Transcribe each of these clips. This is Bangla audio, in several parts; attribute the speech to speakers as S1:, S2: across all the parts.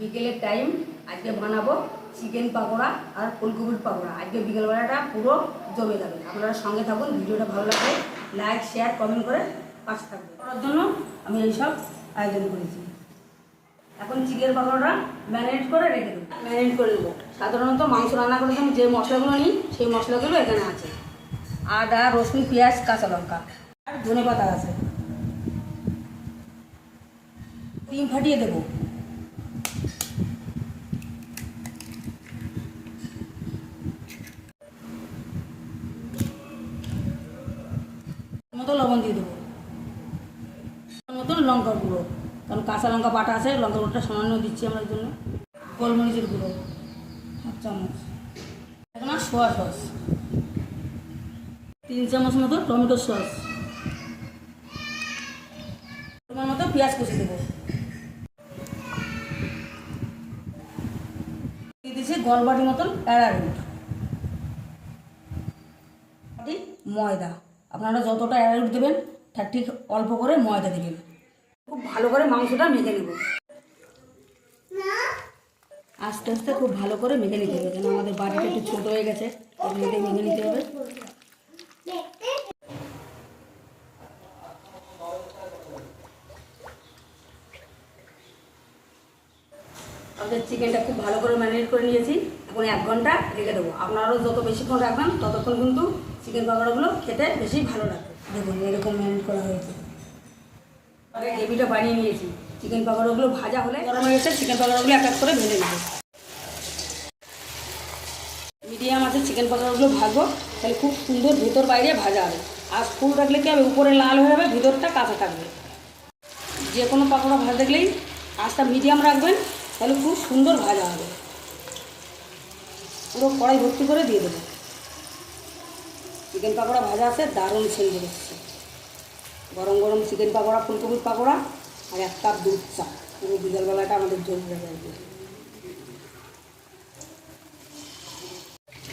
S1: বিকেলের টাইম আজকে বানাবো চিকেন পাকোড়া আর ফুলকপির পাকোড়া। আজকে বিকেলবেলাটা পুরো জমে যাবে। আপনারা সঙ্গে থাকুন, ভিডিওটা ভালো লাগবে লাইক শেয়ার কমেন্ট করে পাশে থাকবে করার জন্য আমি এইসব আয়োজন করেছি। এখন চিকেন পাকোড়াটা ম্যারিনেট করে রেখে দেবো। ম্যারিনেট করে দেবো। সাধারণত মাংস রান্না করে আমি যে মশলাগুলো নিই, সেই মশলাগুলো এখানে আছে। আদা, রসুন, পেঁয়াজ, কাঁচা লঙ্কা আর ধনে পাতা আছে। ডিম ফাটিয়ে দেবো। মতো লবণ দিয়ে দেবো। মতন লঙ্কা গুঁড়ো, কারণ কাঁচা লঙ্কা বাটা আছে, লঙ্কা গুঁড়োটা সামান্য দিচ্ছি আমরা জন্য। গোলমরিচের গুঁড়ো, হাফ চামচ। এখন আর সোয়া সস। তিন চামচ মতো টমেটো সস। তোমার মতো পেঁয়াজ কুচি দেবো। দিয়ে দিচ্ছি গলবাটি মতন অ্যারারুট ময়দা। আপনারা যতটা অ্যারারুট দেবেন, তার ঠিক অল্প করে ময়দা দেবেন। খুব ভালো করে মাংসটা মেখে নেব। আস্তে আস্তে খুব ভালো করে মেখে নিতে হবে, যেন আমাদের বাড়িটা একটু ছোটো হয়ে গেছে মেখে নিতে হবে। আমাদের চিকেনটা খুব ভালো করে ম্যারিনেট করে নিয়েছি। এখন এক ঘণ্টা রেখে দেবো। আপনারাও যত বেশিক্ষণ রাখবেন, ততক্ষণ কিন্তু চিকেন পাকোড়াগুলো খেতে বেশি ভালো লাগবে। দেখুন, এরকম ম্যারিনেট করা হয়েছে। আগে গ্রেভিটা বানিয়ে নিয়েছি। চিকেন পাকোড়াগুলো ভাজা হলে, গরম হয়ে গেছে, চিকেন পাকোড়াগুলো এক এক করে ভেজে নেব। মিডিয়াম আছে চিকেন পাকোড়াগুলো ভাজবো, তাহলে খুব সুন্দর ভেতর বাইরে ভাজা হবে। আর ফুল রাখলে কি হবে? উপরে লাল হয়ে যাবে, ভিতরটা কাঁচা থাকবে। যে কোনো পাকোড়া ভাজা দেখলেই আঁচটা মিডিয়াম রাখবেন তাহলে খুব সুন্দর ভাজা হবে। পুরো কড়াই ভর্তি করে দিয়ে দেবো। চিকেন পাকোড়া ভাজা আছে, দারুণ সেল বেরোচ্ছে গরম গরম চিকেন পাকোড়া, ফুলকপির পাকোড়া আর এক কাপ দুধ চা। পুরো বিকালবেলাটা আমাদের আর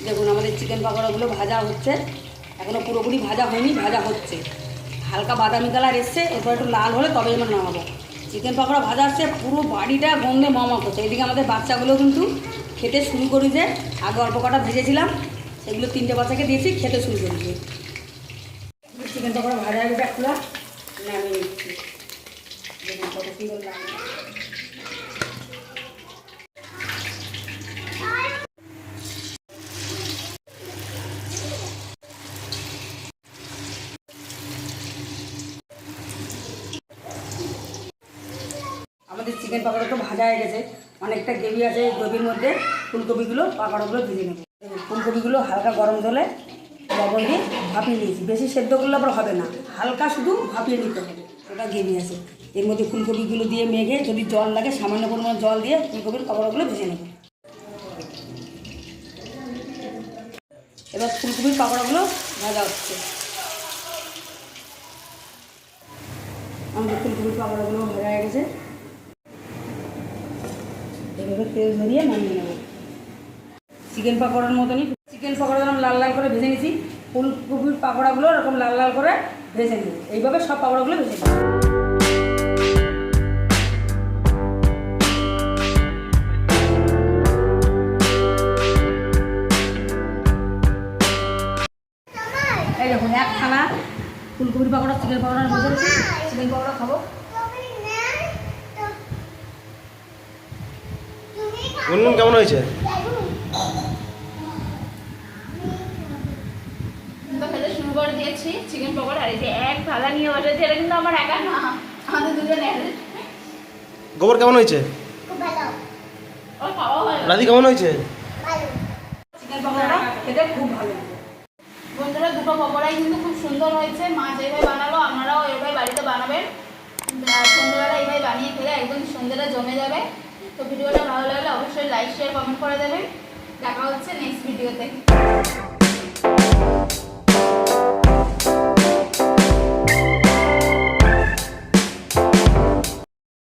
S1: দেখুন, আমাদের চিকেন পাকোড়াগুলো ভাজা হচ্ছে। এখনও পুরোপুরি ভাজা হয়নি, ভাজা হচ্ছে। হালকা বাদামি কালার এসছে, এরপর একটু লাল হলে তবেই আমরা নামাবো। চিকেন পাকোড়া ভাজা আসছে, পুরো বাড়িটা গন্ধে মামা করছে। এদিকে আমাদের বাচ্চাগুলো কিন্তু খেতে শুরু করেছে। আগে অল্প কটা ভেজেছিলাম, সেগুলো তিনটে বাচ্চাকে দিয়েছি, খেতে শুরু করেছে। চিকেন পাকোড়া ভাজা এটা খোলা নামিয়ে নিচ্ছি। কত সুন্দর আমাদের চিকেন পাকোড়া তো ভাজা হয়ে গেছে। অনেকটা গ্রেভি আছে এই গ্রেভির মধ্যে। ফুলকপিগুলো, পাকোড়াগুলো ভেজে নেব। ফুলকপিগুলো হালকা গরম জলে লবণ দিয়ে ভাপিয়ে নিয়েছি। বেশি সেদ্ধ করলে আবার হবে না। হালকা শুধু ভাপিয়ে নিতে হবে। ওটা গ্রেভি আছে। এর মধ্যে ফুলকপিগুলো দিয়ে মেঘে যদি জল লাগে, সামান্য পরিমাণ জল দিয়ে ফুলকপির পাকোড়াগুলো ভেজে নেব। এবার ফুলকপির পাকোড়াগুলো ভাজা হচ্ছে। আমাদের ফুলকপির পাকোড়াগুলো ভাজা হয়ে গেছে। এভাবে তেল ঝরিয়ে নামিয়ে নেব। চিকেন পাকোড়ার মতনই চিকেন পাকোড়া যেরকম লাল লাল করে ভেজে নিয়েছি। ফুলকপির পাকোড়াগুলো এরকম লাল লাল করে ভেজে নেব। এইভাবে সব পাকোড়াগুলো ভেজে নেব। এই দেখুন এক খানা ফুলকপির পাকোড়া, চিকেন পাকোড়া ভেজে চিকেন পাকোড়া খাব।
S2: গুনগুন কেমন হয়েছে?
S3: করে দিয়েছি চিকেন পকোড়া আর এই যে এক থালা নিয়ে এটা কিন্তু আমার একা না আমাদের দুজনের।
S2: গোবর কেমন হয়েছে?
S3: হয়
S2: রাধি কেমন হয়েছে?
S1: চিকেন পাকোড়া খেতে খুব ভালো
S3: বন্ধুরা দুটো পকোড়াই কিন্তু খুব সুন্দর হয়েছে। মা যেভাবে বানালো আপনারাও এভাবে বাড়িতে বানাবেন। সন্ধ্যেবেলা এইভাবে বানিয়ে খেলে একদম সন্ধ্যেটা জমে যাবে। তো ভিডিওটা ভালো লাগলে অবশ্যই লাইক শেয়ার কমেন্ট করে দেবেন। দেখা হচ্ছে নেক্সট ভিডিওতে